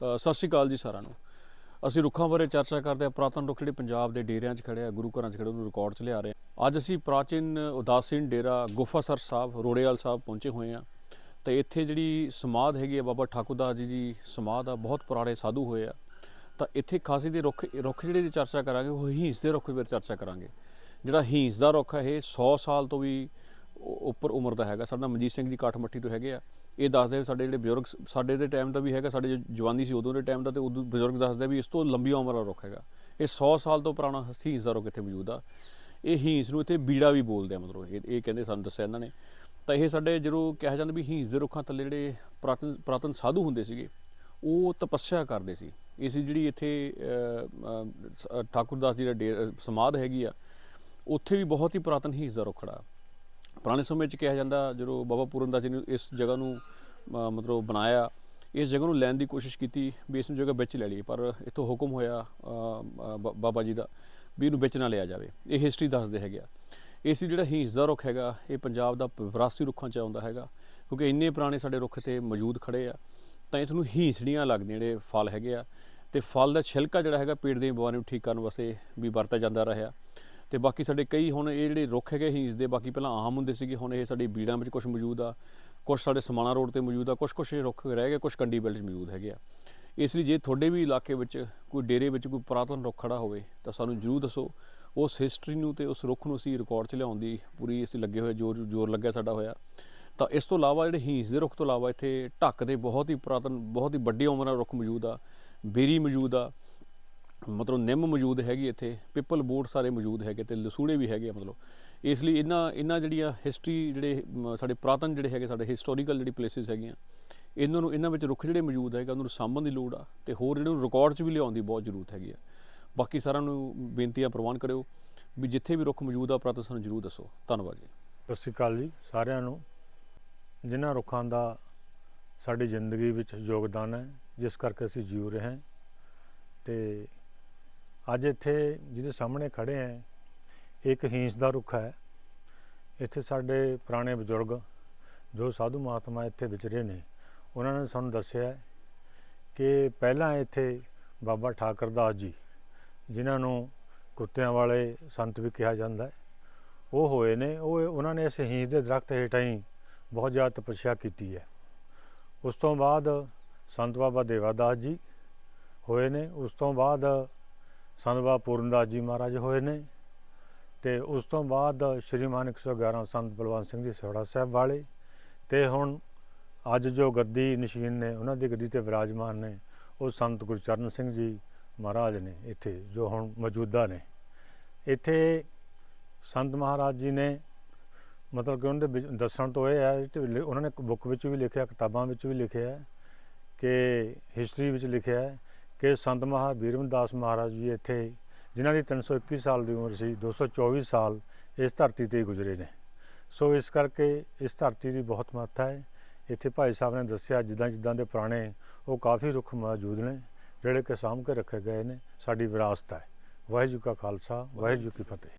ਸਤਿ ਸ਼੍ਰੀ ਅਕਾਲ ਜੀ ਸਾਰਿਆਂ ਨੂੰ। ਅਸੀਂ ਰੁੱਖਾਂ ਬਾਰੇ ਚਰਚਾ ਕਰਦੇ ਹਾਂ। ਪੁਰਾਤਨ ਰੁੱਖ ਜਿਹੜੇ ਪੰਜਾਬ ਦੇ ਡੇਰਿਆਂ 'ਚ ਖੜੇ ਆ, ਗੁਰੂ ਘਰਾਂ 'ਚ ਖੜੇ ਉਹਨੂੰ ਰਿਕਾਰਡ 'ਚ ਲਿਆ ਰਹੇ ਹਾਂ। ਅੱਜ ਅਸੀਂ ਪ੍ਰਾਚੀਨ ਉਦਾਸੀਨ ਡੇਰਾ ਗੁਫਾਸਰ ਸਾਹਿਬ, ਰੋੜੇਵਾਲ ਸਾਹਿਬ ਪਹੁੰਚੇ ਹੋਏ ਆ ਤੇ ਇੱਥੇ ਜਿਹੜੀ ਸਮਾਧ ਹੈਗੀ ਆ, ਬਾਬਾ ਠਾਕੁਰਦਾਸ ਜੀ ਦੀ ਸਮਾਧ ਆ, ਬਹੁਤ ਪੁਰਾਣੇ ਸਾਧੂ ਹੋਏ ਆ। ਤਾਂ ਇੱਥੇ ਖਾਸੀ ਦੇ ਰੁੱਖ ਰੁੱਖ ਜਿਹੜੇ ਦੀ ਚਰਚਾ ਕਰਾਂਗੇ, ਉਹ ਹੀਂਸ ਦੇ ਰੁੱਖ ਬਾਰੇ ਚਰਚਾ ਕਰਾਂਗੇ। ਜਿਹੜਾ ਹੀਂਸ ਦਾ ਰੁੱਖ ਹੈ ਇਹ 100 ਸਾਲ ਤੋਂ ਵੀ ਉੱਪਰ ਉਮਰ ਦਾ ਹੈਗਾ। ਸਾਡਾ ਮਨਜੀਤ ਸਿੰਘ ਜੀ ਕਾਠਮੱਠੀ ਤੋਂ ਹੈਗੇ ਆ। ਇਹ ਦੱਸਦੇ ਆ ਸਾਡੇ ਜਿਹੜੇ ਬਜ਼ੁਰਗ ਸਾਡੇ ਦੇ ਟਾਈਮ ਦਾ ਵੀ ਹੈਗਾ, ਸਾਡੇ ਜੋ ਜਵਾਨੀ ਸੀ ਉਦੋਂ ਦੇ ਟਾਈਮ ਦਾ ਤੇ ਉਦੋਂ ਬਜ਼ੁਰਗ ਦੱਸਦੇ ਵੀ ਇਸ ਤੋਂ ਲੰਬੀ ਉਮਰ ਵਾਲਾ ਰੁੱਖ ਹੈਗਾ। ਇਹ 100 ਸਾਲ ਤੋਂ ਪੁਰਾਣਾ ਹੀਂਸ ਦਾ ਰੁੱਖ ਇੱਥੇ ਮੌਜੂਦ ਆ। ਇਹ ਹੀਂਸ ਨੂੰ ਇੱਥੇ ਬੀੜਾ ਵੀ ਬੋਲਦੇ ਆ, ਮਤਲਬ ਇਹ ਇਹ ਕਹਿੰਦੇ ਸਾਨੂੰ ਦੱਸਿਆ ਇਹਨਾਂ ਨੇ। ਤਾਂ ਇਹ ਸਾਡੇ ਜਦੋਂ ਕਿਹਾ ਜਾਂਦਾ ਵੀ ਹੀਂਸ ਦੇ ਰੁੱਖਾਂ ਥੱਲੇ ਜਿਹੜੇ ਪ੍ਰਾਤਨ ਪ੍ਰਾਤਨ ਸਾਧੂ ਹੁੰਦੇ ਸੀਗੇ, ਉਹ ਤਪੱਸਿਆ ਕਰਦੇ ਸੀ। ਇਸ ਜਿਹੜੀ ਇੱਥੇ ਠਾਕੁਰਦਾਸ ਜੀ ਦਾ ਡੇਰ ਸਮਾਧ ਹੈਗੀ ਆ, ਉੱਥੇ ਵੀ ਬਹੁਤ ਹੀ ਪੁਰਾਤਨ ਹੀਸ ਦਾ ਰੁੱਖ ਖੜਾ ਪੁਰਾਣੇ ਸਮੇਂ 'ਚ ਕਿਹਾ ਜਾਂਦਾ ਜਦੋਂ ਬਾਬਾ ਪੂਰਨ ਦਾਸ ਜੀ ਨੇ ਇਸ ਜਗ੍ਹਾ ਨੂੰ ਮਤਲਬ ਬਣਾਇਆ, ਇਸ ਜਗ੍ਹਾ ਨੂੰ ਲੈਣ ਦੀ ਕੋਸ਼ਿਸ਼ ਕੀਤੀ, ਵੀ ਇਸ ਨੂੰ ਜਗ੍ਹਾ ਵਿੱਚ ਲੈ ਲਈਏ, ਪਰ ਇੱਥੋਂ ਹੁਕਮ ਹੋਇਆ ਬ- ਬਾਬਾ ਜੀ ਦਾ, ਵੀ ਇਹਨੂੰ ਵਿੱਚ ਨਾ ਲਿਆ ਜਾਵੇ। ਇਹ ਹਿਸਟਰੀ ਦੱਸਦੇ ਹੈਗੇ ਆ। ਇਸ ਲਈ ਜਿਹੜਾ ਹੀਸ ਦਾ ਰੁੱਖ ਹੈਗਾ, ਇਹ ਪੰਜਾਬ ਦਾ ਵਿਰਾਸਤੀ ਰੁੱਖਾਂ 'ਚ ਆਉਂਦਾ ਹੈਗਾ, ਕਿਉਂਕਿ ਇੰਨੇ ਪੁਰਾਣੇ ਸਾਡੇ ਰੁੱਖ ਤੇ ਮੌਜੂਦ ਖੜੇ ਆ, ਤਾਂ ਇਸ ਨੂੰ ਹੀਸੜੀਆਂ ਲੱਗਦੀਆਂ ਜਿਹੜੇ ਫਲ ਹੈਗੇ ਆ, ਤੇ ਫਲ ਦਾ ਛਿਲਕਾ ਜਿਹੜਾ ਹੈਗਾ, ਪੇਟ ਦੀਆਂ ਬਿਮਾਰੀਆਂ ਨੂੰ ਠੀਕ ਕਰਨ ਵਾਸਤੇ ਵੀ ਵਰਤਿਆ ਜਾਂਦਾ ਰਿਹਾ। ਤੇ ਬਾਕੀ ਸਾਡੇ ਕਈ ਹੁਣ ਇਹ ਜਿਹੜੇ ਰੁੱਖ ਹੈਗੇ ਹੀਸ ਦੇ ਬਾਕੀ ਪਹਿਲਾਂ ਆਮ ਹੁੰਦੇ ਸੀਗੇ, ਹੁਣ ਇਹ ਸਾਡੇ ਬੀੜਾਂ ਵਿੱਚ ਕੁਝ ਮੌਜੂਦ ਆ ਕੁਝ ਸਾਡੇ ਸਮਾਣਾ ਰੋਡ ਤੇ ਮੌਜੂਦ ਆ ਕੁਝ ਕੁਝ ਰੁੱਖ ਰਹਿ ਗਏ ਕੁਝ ਕੰਡੀ ਬੈਲਟ 'ਚ ਮੌਜੂਦ ਹੈਗੇ ਆ। ਇਸ ਲਈ ਜੇ ਤੁਹਾਡੇ ਵੀ ਇਲਾਕੇ ਵਿੱਚ ਕੋਈ ਡੇਰੇ ਵਿੱਚ ਕੋਈ ਪੁਰਾਤਨ ਰੁੱਖ ਖੜਾ ਹੋਵੇ, ਤਾਂ ਸਾਨੂੰ ਜਰੂਰ ਦੱਸੋ। ਉਸ ਹਿਸਟਰੀ ਨੂੰ ਤੇ ਉਸ ਰੁੱਖ ਨੂੰ ਅਸੀਂ ਰਿਕਾਰਡ 'ਚ ਲਿਆਉਣ ਦੀ ਪੂਰੀ ਅਸੀਂ ਲੱਗੇ ਹੋਏ, ਜੋਰ ਜੋਰ ਲੱਗਿਆ ਸਾਡਾ ਹੋਇਆ। ਤਾਂ ਇਸ ਤੋਂ ਇਲਾਵਾ ਜਿਹੜੇ ਹੀਂਸ ਦੇ ਰੁੱਖ ਤੋਂ ਇਲਾਵਾ ਇੱਥੇ ਢੱਕ ਦੇ ਬਹੁਤ ਹੀ ਪੁਰਾਤਨ, ਬਹੁਤ ਹੀ ਵੱਡੀ ਉਮਰ ਦਾ ਰੁੱਖ ਮੌਜੂਦ ਆ, ਬੇਰੀ ਮੌਜੂਦ ਆ ਮਤਲਬ ਨਿੰਮ ਮੌਜੂਦ ਹੈਗੀ ਇੱਥੇ, ਪਿੱਪਲ ਬੋਟ ਸਾਰੇ ਮੌਜੂਦ ਹੈਗੇ ਤੇ ਲਸੂੜੇ ਵੀ ਹੈਗੇ ਆ ਮਤਲਬ। ਇਸ ਲਈ ਇਹਨਾਂ ਇਹਨਾਂ ਜਿਹੜੀਆਂ ਹਿਸਟਰੀ ਜਿਹੜੇ ਸਾਡੇ ਪੁਰਾਤਨ ਜਿਹੜੇ ਹੈਗੇ, ਸਾਡੇ ਹਿਸਟੋਰੀਕਲ ਜਿਹੜੀ ਪਲੇਸਿਸ ਹੈਗੀਆਂ, ਇਹਨਾਂ ਨੂੰ, ਇਹਨਾਂ ਵਿੱਚ ਰੁੱਖ ਜਿਹੜੇ ਮੌਜੂਦ ਹੈਗੇ, ਉਹਨਾਂ ਨੂੰ ਸਾਂਭਣ ਦੀ ਲੋੜ ਆ ਤੇ ਹੋਰ ਜਿਹੜੇ ਨੂੰ ਰਿਕਾਰਡ 'ਚ ਵੀ ਲਿਆਉਣ ਦੀ ਬਹੁਤ ਜ਼ਰੂਰਤ ਹੈਗੀ ਆ। ਬਾਕੀ ਸਾਰਿਆਂ ਨੂੰ ਬੇਨਤੀਆਂ ਪ੍ਰਵਾਨ ਕਰਿਓ ਵੀ ਜਿੱਥੇ ਵੀ ਰੁੱਖ ਮੌਜੂਦ ਆ ਪੁਰਾਤਨ ਸਾਨੂੰ ਜ਼ਰੂਰ ਦੱਸੋ। ਧੰਨਵਾਦ ਜੀ। ਸਤਿ ਸ਼੍ਰੀ ਅਕਾਲ ਜੀ ਸਾਰਿਆਂ ਨੂੰ। ਜਿਨ੍ਹਾਂ ਰੁੱਖਾਂ ਦਾ ਸਾਡੀ ਜ਼ਿੰਦਗੀ ਵਿੱਚ ਯੋਗਦਾਨ ਹੈ, ਜਿਸ ਕਰਕੇ ਅਸੀਂ ਜੀਉ ਰਹੇ ਹਾਂ ਤੇ ਅੱਜ ਇੱਥੇ ਜਿਹਦੇ ਸਾਹਮਣੇ ਖੜੇ ਹਾਂ ਇੱਕ ਹੀਂਸ ਦਾ ਰੁੱਖ ਹੈ। ਇੱਥੇ ਸਾਡੇ ਪੁਰਾਣੇ ਬਜ਼ੁਰਗ ਜੋ ਸਾਧੂ ਮਹਾਤਮਾ ਇੱਥੇ ਵਿਚਰੇ ਨੇ, ਉਹਨਾਂ ਨੇ ਸਾਨੂੰ ਦੱਸਿਆ ਕਿ ਪਹਿਲਾਂ ਇੱਥੇ ਬਾਬਾ ਠਾਕਰ ਦਾਸ ਜੀ, ਜਿਨ੍ਹਾਂ ਨੂੰ ਕੁੱਤਿਆਂ ਵਾਲੇ ਸੰਤ ਵੀ ਕਿਹਾ ਜਾਂਦਾ ਹੈ, ਉਹ ਹੋਏ ਨੇ। ਉਹ ਉਹਨਾਂ ਨੇ ਇਸ ਹੀਂਸ ਦੇ ਦਰਖਤ ਹੇਠਾਂ ਹੀ ਬਹੁਤ ਜ਼ਿਆਦਾ ਤਪੱਸਿਆ ਕੀਤੀ ਹੈ। ਉਸ ਤੋਂ ਬਾਅਦ ਸੰਤ ਬਾਬਾ ਦੇਵਾਦਾਸ ਜੀ ਹੋਏ ਨੇ। ਉਸ ਤੋਂ ਬਾਅਦ ਸੰਤ ਬਾਬਾ ਪੂਰਨਦਾਸ ਜੀ ਮਹਾਰਾਜ ਹੋਏ ਨੇ ਤੇ ਉਸ ਤੋਂ ਬਾਅਦ ਸ਼੍ਰੀਮਾਨ 111 ਸੰਤ ਬਲਵੰਤ ਸਿੰਘ ਜੀ ਸੋੜਾ ਸਾਹਿਬ ਵਾਲੇ ਤੇ ਹੁਣ ਅੱਜ ਜੋ ਗੱਦੀ ਨਸ਼ੀਨ ਨੇ, ਉਹਨਾਂ ਦੀ ਗੱਦੀ ਤੇ ਵਿਰਾਜਮਾਨ ਨੇ, ਉਹ ਸੰਤ ਗੁਰਚਰਨ ਸਿੰਘ ਜੀ ਮਹਾਰਾਜ ਨੇ ਇੱਥੇ, ਜੋ ਹੁਣ ਮੌਜੂਦਾ ਨੇ। ਇੱਥੇ ਸੰਤ ਮਹਾਰਾਜ ਜੀ ਨੇ ਮਤਲਬ ਕਿ ਉਹਨਾਂ ਦੇ ਵਿੱਚ ਦੱਸਣ ਤੋਂ ਇਹ ਹੈ ਕਿ ਉਹਨਾਂ ਨੇ ਬੁੱਕ ਵਿੱਚ ਵੀ ਲਿਖਿਆ, ਕਿਤਾਬਾਂ ਵਿੱਚ ਵੀ ਲਿਖਿਆ ਕਿ ਹਿਸਟਰੀ ਵਿੱਚ ਲਿਖਿਆ ਹੈ ਕਿ ਸੰਤ ਮਹਾਵੀਰ ਦਾਸ ਮਹਾਰਾਜ ਜੀ ਇੱਥੇ, ਜਿਨ੍ਹਾਂ ਦੀ 321 ਸਾਲ ਦੀ ਉਮਰ ਸੀ 224 ਸਾਲ ਇਸ ਧਰਤੀ ਤੇ ਹੀ ਗੁਜ਼ਰੇ ਨੇ। ਸੋ ਇਸ ਕਰਕੇ ਇਸ ਧਰਤੀ ਦੀ ਬਹੁਤ ਮਹੱਤਤਾ ਹੈ। ਇੱਥੇ ਭਾਈ ਸਾਹਿਬ ਨੇ ਦੱਸਿਆ, ਜਿੱਦਾਂ ਜਿੱਦਾਂ ਦੇ ਪੁਰਾਣੇ ਉਹ ਕਾਫੀ ਰੁੱਖ ਮੌਜੂਦ ਨੇ, ਜਿਹੜੇ ਕਿ ਸਾਂਭ ਕੇ ਰੱਖੇ ਗਏ ਨੇ, ਸਾਡੀ ਵਿਰਾਸਤ ਹੈ। ਵਾਹਿਗੁਰੂ ਕਾ ਖਾਲਸਾ, ਵਾਹਿਗੁਰੂ ਕੀ ਫਤਿਹ।